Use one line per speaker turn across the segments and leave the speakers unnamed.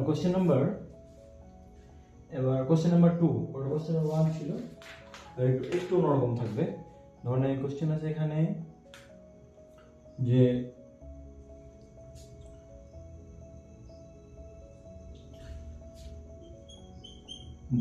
Question number এবার question number two ওটা question number one ছিল। একটু একটু অন্যরকম থাকবে। ধরেন কোশ্চেন আছে এখানে যে,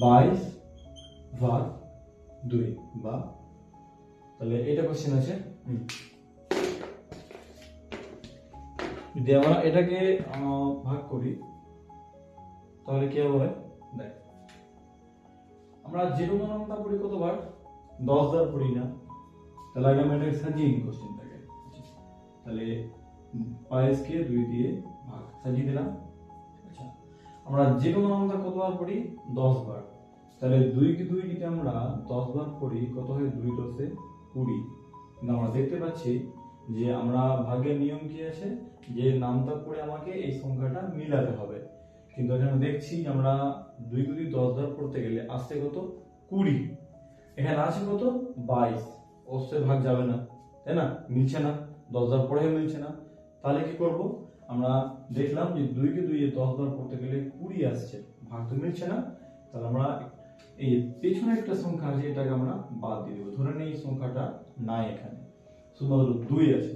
বাইশ ভাগ দুই, বা, তাহলে এটা কোশ্চেন আছে। যদি আমরা এটাকে ভাগ করি তাহলে কি হবে? দেখ, আমরা জিরো নামটা পড়ি কতবার? দশ বার পড়ি না? তাহলে আগে আমরা এটাকে সাজিয়ে নিই কোশ্চেনটাকে তাহলে বাইশকে দুই দিয়ে ভাগ, সাজিয়ে দিলাম আচ্ছা আমরা জিরো নামটা কতবার পড়ি? দশ বার তাহলে দুই কি দুই যদি আমরা দশ বার পড়ি, কত হয়? দুই দশে কুড়ি। কিন্তু আমরা দেখতে পাচ্ছি যে আমরা ভাগের নিয়ম কি আছে? যে নামটা পড়ে আমাকে এই সংখ্যাটা মিলাতে হবে। কিন্তু এখানে দেখছি আমরা দুই দুই দশ বার পড়তে গেলে আসছে কত? কুড়ি। এখানে আছে কত? বাইশ। অবশ্যই ভাগ যাবে না, তাই না? মিলছে না। দশ বার পড়ে মিলছে না। তাহলে কি করব? আমরা দেখলাম যে দুই কে দুই দশ বার পড়তে গেলে কুড়ি আসছে। ভাগ তো মিলছে না। তাহলে আমরা এই পেছনে একটা সংখ্যা আছে, এটাকে আমরা বাদ দিয়ে দেবো। ধরে নিই সংখ্যাটা নাই এখানে। শুধুমাত্র দুই আছে।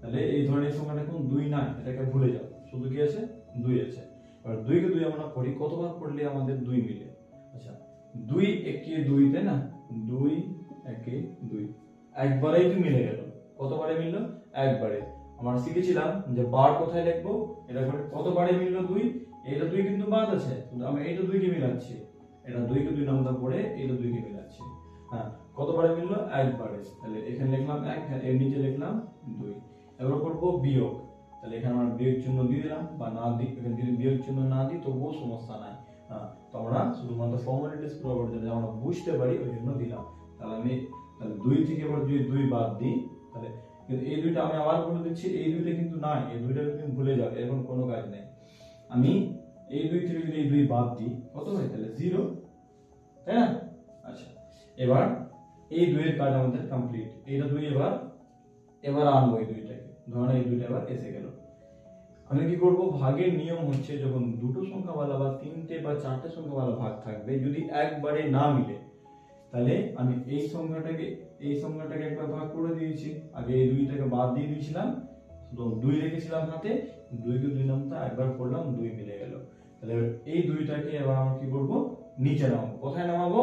তাহলে এই ধরনের সংখ্যাটা এখন দুই নাই। এটাকে ভুলে যাও। শুধু কি আছে? দুই আছে। এবার দুইকে দুই আমরা পড়ি কতবার পড়লে আমাদের দুই মিলে? আচ্ছা দুই একে দুই, তাই না? দুই একে দুই। একবারেই তো মিলে গেল? কতবারে মিললো? একবারে। আমরা শিখেছিলাম যে বার কোথায় লিখব? এটা করে কতবারে মিললো দুই? এটা দুই কিন্তু বাদ আছে, কিন্তু আমরা এইটা দুইকে মিলাচ্ছি। এটা দুইকে দুই নামটা পড়ে এটা দুইকে মিলাচ্ছি। হ্যাঁ কতবারে মিললো? একবারে। তাহলে এখানে লিখলাম এক, এর নিচে লিখলাম দুই। এবার করব বিয়োগ। তাহলে এখানে আমরা বিয়োগ চিহ্ন দিয়ে দিলাম বা না দিই এখানে যদি বিয়োগ চিহ্ন না দিই, তবুও সমস্যা নাই। তো আমরা শুধুমাত্র ফর্মালিটিস প্রভাবের জন্য আমরা বুঝতে পারি ওই জন্য দিলাম। তাহলে আমি, তাহলে দুই থেকে এবার যদি দুই বাদ দিই, তাহলে কিন্তু এই দুইটা আমি আবার বলে দিচ্ছি, এই দুইটা কিন্তু নাই। এই দুইটা কিন্তু ভুলে যাও এখন কোনো কাজ নেই। আমি এই দুই থেকে যদি এই দুই বাদ দিই, কত হয়? তাহলে জিরো তাই না? আচ্ছা এবার এই দুইয়ের কাজ আমাদের কমপ্লিট এইটা দুই এবার এবার আনব এই দুইটাকে ধরুন এই দুইটা এবার এসে গেল। আমি কি করব? ভাগের নিয়ম হচ্ছে যখন দুটো সংখ্যাওয়ালা বা তিনটে বা চারটে সংখ্যাওয়ালা ভাগ থাকবে, যদি একবারে না মিলে, তাহলে আমি এই সংখ্যাটাকে এই সংখ্যাটাকে একবার ভাগ করে দিয়েছি। আগে এই দুইটাকে বাদ দিয়ে দিয়েছিলাম দুই রেখেছিলাম হাতে, দুইকে দুই নামটা একবার করলাম, দুই মিলে গেল। তাহলে এই দুইটাকে এবার আমরা কি করব? নিচে নামাবো। কোথায় নামাবো?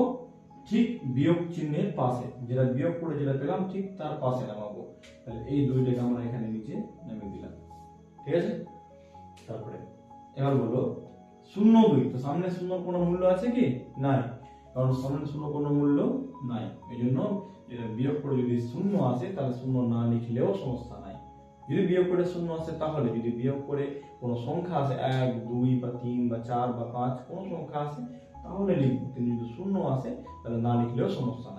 ঠিক বিয়োগ চিহ্নের পাশে, যেটা বিয়োগ করে যেটা পেলাম, ঠিক তার পাশে নামাবো। তাহলে এই দুইটাকে আমরা এখানে নিচে নামিয়ে দিলাম। ঠিক আছে? তারপরে এবার বলো, শূন্য দুই, তো সামনে শূন্য কোনো মূল্য আছে কি? নাই। কারণ সামনে শূন্য কোনো মূল্য নাই। এই জন্য বিয়োগ করে যদি শূন্য আসে, তাহলে শূন্য না লিখলেও সমস্যা নাই। যদি বিয়োগ করে শূন্য আসে, তাহলে যদি বিয়োগ করে কোনো সংখ্যা আসে, এক, দুই বা তিন বা চার বা পাঁচ, কোনো সংখ্যা আসে, তাহলে লিখব। কিন্তু যদি শূন্য আসে, তাহলে না লিখলেও সমস্যা নাই।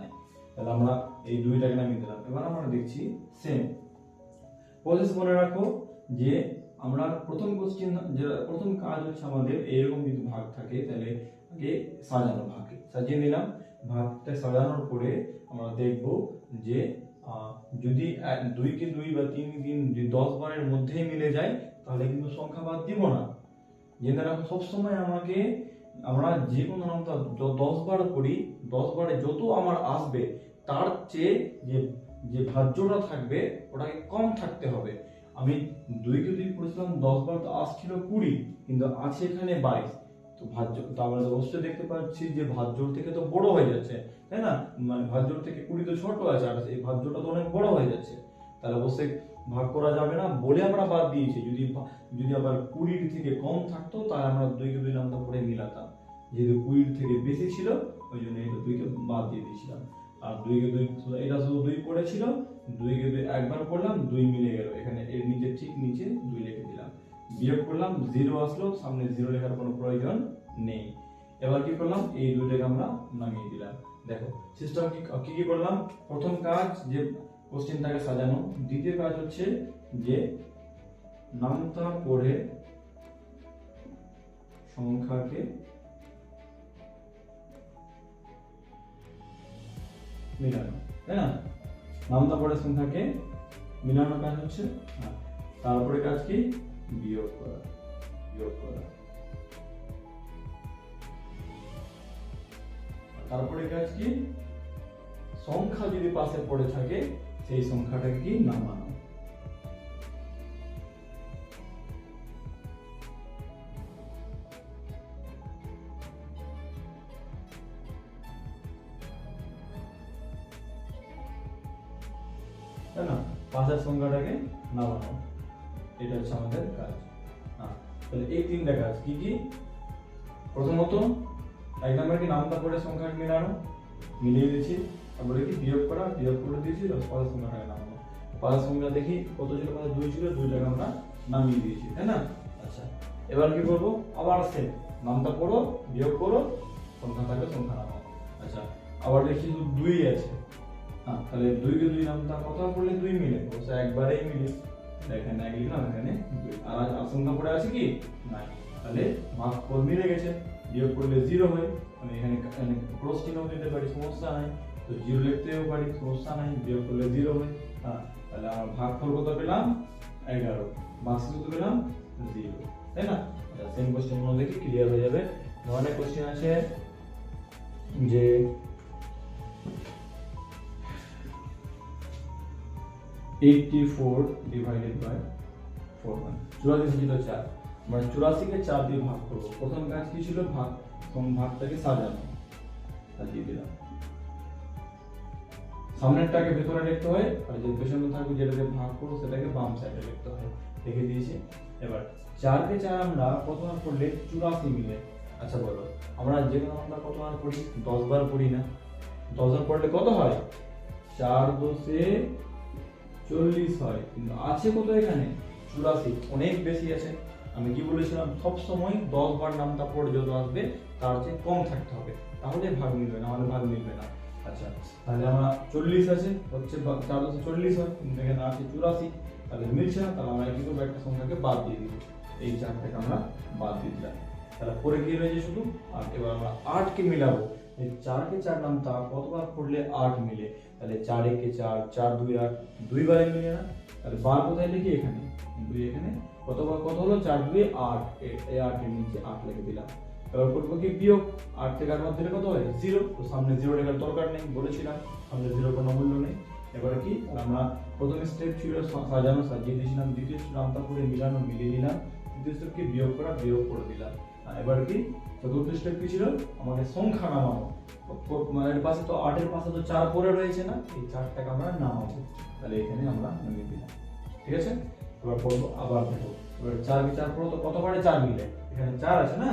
তাহলে আমরা এই দুইটাকে নামিয়ে দিলাম। এবার আমরা দেখছি সেম প্রসেস মনে রাখো যে আমরা প্রথম কোশ্চেন যেটা প্রথম কাজ হচ্ছে আমাদের এরকম যদি ভাগ থাকে, তাহলে আগে সাজানো ভাগে। সাজিয়ে নিলাম। ভাগটা সাজানোর পরে আমরা দেখব যে যদি এক- দুই বা তিন, যদি দশ বারের মধ্যেই মিলে যায়, তাহলে কিন্তু সংখ্যা বাদ দিব না। জেনে রাখো, সবসময় আমাকে আমরা যে কোনো নামটা দশ বার করি, দশ বারে যত আমার আসবে, তার চেয়ে যে যে ভাজ্যটা থাকবে, ওটাকে কম থাকতে হবে। আমি দুইকে দুই পড়েছিলাম দশ বার তো আসছিল কুড়ি, কিন্তু আছে এখানে বাইশ। তো ভাজ্য, তো আমরা তো অবশ্যই দেখতে পাচ্ছি যে ভাজ্যর থেকে তো বড় হয়ে যাচ্ছে, তাই না? মানে ভাজ্যর থেকে কুড়ি তো ছোট আছে, আর এই ভাজ্যটা তো অনেক বড় হয়ে যাচ্ছে। তাহলে অবশ্যই ভাগ করা যাবে না বলে আমরা বাদ দিয়েছি। যদি যদি আবার কুড়ির থেকে কম থাকতো, তাহলে আমরা দুইকে দুই নামটা পড়ে মিলাতাম। যেহেতু কুড়ির থেকে বেশি ছিল, ওই জন্য এটা দুইকে বাদ দিয়ে দিয়েছিলাম। আর দুইকে দুই এটা শুধু দুই পড়েছিল দুইকে দুই একবার পড়লাম দুই মিলে গেল। এখানে এর নিচে ঠিক নিচে দুই লিখে দিলাম। বিয়োগ করলাম, জিরো আসলো, সামনে জিরো লেখার কোনো প্রয়োজন নেই। এবার কি করলাম? এই দুইটাকে আমরা নামিয়ে দিলাম। দেখো সিস্টেম কি কি করলাম? প্রথম কাজ যে কোশ্চেনটাকে সাজানো। দ্বিতীয় কাজ হচ্ছে যে নামতা পড়ে সংখ্যাকে মিলানো, তাই না? নামতা পড়ে সংখ্যাকে মিলানোর কাজ হচ্ছে তারপরে কাজ কি? বিয়োগ করা বিয়োগ করা। তারপরে কাজ কি? সংখ্যা যদি পাশে পড়ে থাকে সেই সংখ্যাটাকে নামানো তাই না? পাশের সংখ্যাটাকে নামানো এটা হচ্ছে আমাদের কাজ। হ্যাঁ তাহলে এই তিনটা কাজ কি কি? প্রথমত, এক নম্বর কি নামটা পড়ে সংখ্যা মেলানো মিলিয়ে দিয়েছি তারপরে কি, বিয়োগ করা, বিয়োগ করে দিয়েছি পাঁচের সংখ্যাটাকে নামানো পাঁচের সংখ্যা দেখি কত ছিল কত দুই ছিল দুইটাকে আমরা নামিয়ে দিয়েছি, তাই না? আচ্ছা এবার কি করব? আবার সেম নামটা পড়ো, বিয়োগ করো, সংখ্যা থাকলে সংখ্যা নামাও। আচ্ছা আবার দেখি শুধু দুই আছে। হ্যাঁ তাহলে দুইকে দুই নামটা কত পড়লে দুই মিলে? অবশ্য একবারেই মিলে। এখানে এক লিখলাম, এখানে দুই। আর সংখ্যা পড়ে আছে কি? নাই। তাহলে ভাগ ফল মিলে গেছে। বিয়োগ করলে জিরো হয়। আমি এখানে ক্রস চিহ্ন দিতে পারি সমস্যা নাই। তো জিরো লিখতেও পারি, সমস্যা নাই, বিয়োগ করলে জিরো হয়। হ্যাঁ তাহলে আমার ভাগ ফল কত পেলাম? এগারো। মার্কস কত পেলাম? জিরো। তাই না? সেম কোশ্চেনগুলো দেখি ক্লিয়ার হয়ে যাবে। অনেক কোশ্চেন আছে যে eighty four divided by four one চুরাশি ছিল চার। মানে চুরাশিকে চার দিয়ে ভাগ করব। প্রথম কাজ কি ছিল? ভাগ। কম ভাগটাকে সাজানো। সাজিয়ে দিলাম। সামনেরটাকে ভেতরে লিখতে হয়, আর যে পেছনে থাকবে যেটাকে ভাগ করব সেটাকে বাম সাইডে লিখতে হয়। লিখে দিয়েছি। এবার চারকে চার আমরা কতবার পড়লে চুরাশি মিলে? আচ্ছা বলো, আমরা যে কোনো আমরা কতবার পড়ি? দশ বার পড়ি না। দশ বার পড়লে কত হয়? চার দশে চল্লিশ হয়। কিন্তু আছে কত এখানে? চুরাশি। অনেক বেশি আছে। আমি কি বলেছিলাম? সব সময় দশ বার নামটা পড়ে যত আসবে, তার চেয়ে কম থাকতে হবে। তাহলে ভাগ মিলবে না, আমাদের ভাগ মিলবে না। আচ্ছা তাহলে আমরা চল্লিশ আছে, হচ্ছে চার দশে চল্লিশ হয় এখানে আছে চুরাশি, তাহলে মিলছে না, তাহলে আমরা কি করব, একটা সংখ্যাকে বাদ দিয়ে দিব। এই চারটাকে আমরা বাদ দিয়ে দিলাম। তাহলে পরে কি রয়েছে শুধু? আর এবার আমরা আটকে মিলাবো। এই চারকে চার নামটা কতবার পড়লে আট মিলে? তাহলে চার একে চার চার দুই আট, দুইবারে মিলে না? তাহলে বার কোথায় লিখি? এখানে। দুই এখানে। কতবার, কত হলো? চার দুই আট। এই আটের নিচে আট লিখে দিলাম। এবার করব কি বিয়োগ আট থেকে আট দিলে কত হয়? জিরো তো সামনে জিরো লেখার দরকার নেই, বলেছিলাম। সামনে জিরো কোনো মূল্য নেই। এবারে কি? আমরা প্রথম স্টেপ ছিল সাজানো, সাজিয়ে দিয়েছিলাম। দ্বিতীয় স্টেপ নামটা করে মিলানো, মিলিয়ে দিলাম তৃতীয় স্টেপ কি বিয়োগ করা, বিয়োগ করে দিলাম। এবার কি? চতুর্থ স্টেপ কি ছিল? আমাকে সংখ্যা নামানো। মানে এর পাশে তো আটের পাশে তো চার পরে রয়েছে না? এই চারটাকে আমরা নামাবো। তাহলে এখানে আমরা নামিয়ে দিলাম। ঠিক আছে? এবার পড়ব আবার দেখো এবার চার কে চার পড়ো তো কতবারে চার মিলে? এখানে চার আছে না?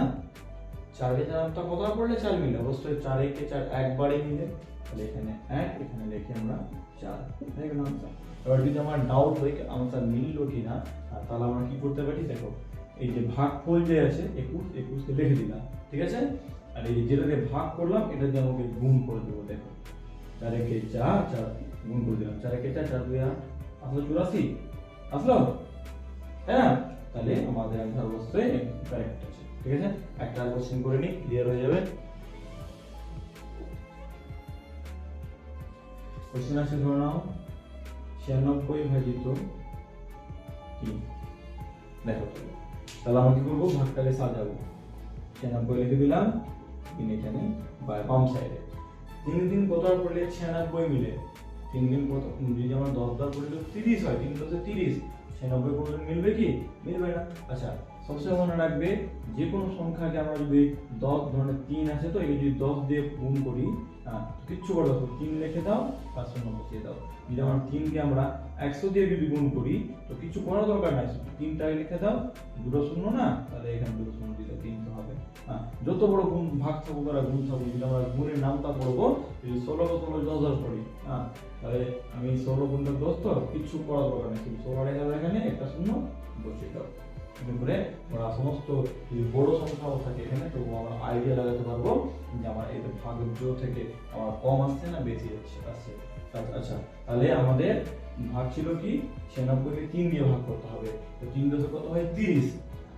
চার কে চার তো কতবার পড়লে চার মিলে? অবশ্যই চার একে চার একবারে মিলে। তাহলে এখানে এক, এখানে লিখে আমরা চার। হয়ে গেল answer। এবার যদি আমার ডাউট হয় আনসার মিললো কি না তাহলে আমরা কি করতে পারি? দেখো, এই যে ভাগ ফল যে আছে, একুশ একুশকে লিখে দিলাম, ঠিক আছে? আর এই যেটাকে ভাগ করলাম এটা দিয়ে আমাকে গুণ করে দেবো, দেখো। চার একে চার চার, গুণ করে দিলাম। চার একে চার চার দুই আট, আসলো চুরাশি? আসলো? হ্যাঁ? তাহলে আমাদের অ্যান্সার অবশ্যই কারেক্ট ঠিক আছে? একটা কোশ্চেন করে নিই ক্লিয়ার হয়ে যাবে। কোশ্চেন আছে ধরে নাও, ছিয়ানব্বই ভাজিত দেখো, তাহলে আমরা কি করব? ভাগটাকে সাজাবো। ছিয়ানব্বই লিখে দিলাম, তিন এখানে বা- বাম সাইডে তিন দিন কতবার পড়লে ছিয়ানব্বই মিলে? তিন দিন কত? যদি আমার দশ বার পড়লে তিরিশ হয়, তিন দশে তিরিশ। ছিয়ানব্বই পর্যন্ত মিলবে কি? মিলবে না। আচ্ছা সবসময় মনে রাখবে যে কোনো সংখ্যাকে আমরা যদি দশ ধরনের তিন আছে, তো এই যদি দশ দিয়ে গুণ করি কিচ্ছু করে দাও তিন লিখে দাও আর শূন্য বসিয়ে দাও। যদি আমরা তিনকে আমরা একশো দিয়ে যদি গুণ করি, তো কিছু করার দরকার নাই। তিনটাকে লিখে দাও, দুটো শূন্য না, তাহলে এখানে দুটো শূন্য দিলে তিনশো হবে। হ্যাঁ যত বড় গুণ, ভাগ থাকুক আর গুণ থাকুক, যদি আমরা গুণের নামটা পড়ব, যদি ষোলো ষোলো দশ দশ করি হ্যাঁ তাহলে আমি ষোলো গুণটা দশ তো কিছু করার দরকার নেই। শুধু ষোলো এখানে একটা শূন্য বসিয়ে দাও। এরকম করে আমরা সমস্ত বড় সংখ্যাও থাকে এখানে তো আমরা আইডিয়া লাগাতে পারব যে আমার এই ভাগ্য থেকে আমার কম আসছে না বেশি যাচ্ছে আসছে। আচ্ছা, আচ্ছা তাহলে আমাদের ভাগ ছিল কি? ছিয়ানব্বইকে তিন দিয়ে ভাগ করতে হবে। তো তিন দশে কত হয় তিরিশ।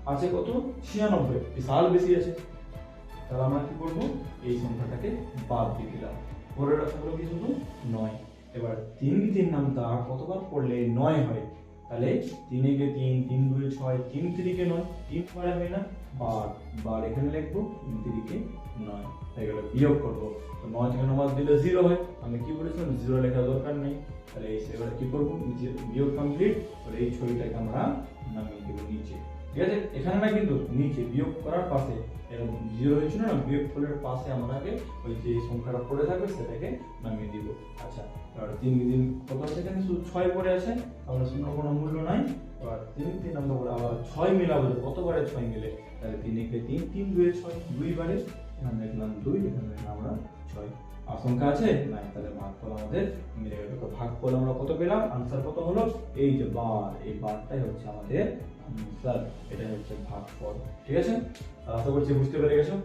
আছে কত? ছিয়ানব্বই। বিশাল বেশি আছে। তাহলে আমরা কি করব? এই সংখ্যাটাকে বাদ দিয়ে দিলাম। পরের থাকল কি শুধু? নয়। এবার তিন তিন নামটা কতবার পড়লে নয় হয়? তাহলে তিন একে তিন তিন দুই ছয়, তিন তিরিকে নয়, তিন পরে হয় না, বার বার এখানে লিখব, তিন তিরিকে নয় তাই গেল বিয়োগ করব। নয় থেকে নয় দিলে জিরো হয়। আমি কি বলেছিলাম? জিরো লেখা দরকার নেই। তাহলে এই এবার কি করব? বিয়োগ কমপ্লিট এই ছবিটাকে আমরা নামিয়ে দেবো নিচে। ঠিক আছে? এখানে না কিন্তু নিচে বিয়োগ করার পাশে এরকম জিরো হয়েছিল না? বিয়োগ ফলের পাশে আমাকে ওই যে সংখ্যাটা পড়ে থাকবে সেটাকে নামিয়ে দিব। আচ্ছা এবার তিন দিন কত আছে এখানে? শুধু ছয় পড়ে আছে। আমরা শূন্য কোনো মূল্য নাই। এবার তিন তিন করে আবার ছয় মিলাবো কতবারে ছয় মিলে? তাহলে তিন একে তিন তিন দুয়ে ছয়, দুই বারে এখানে দেখলাম দুই, এখানে দেখলাম আমরা ছয়। আশঙ্কা আছে? নাই, তাহলে ভাগফল আমাদের মিলে গেল। ভাগফল আমরা কত পেলাম? আনসার কত হলো? এই যে বার এই বারটাই হচ্ছে আমাদের আনসার এটাই হচ্ছে ভাগফল ঠিক আছে? আশা করছি বুঝতে পেরে গেছো?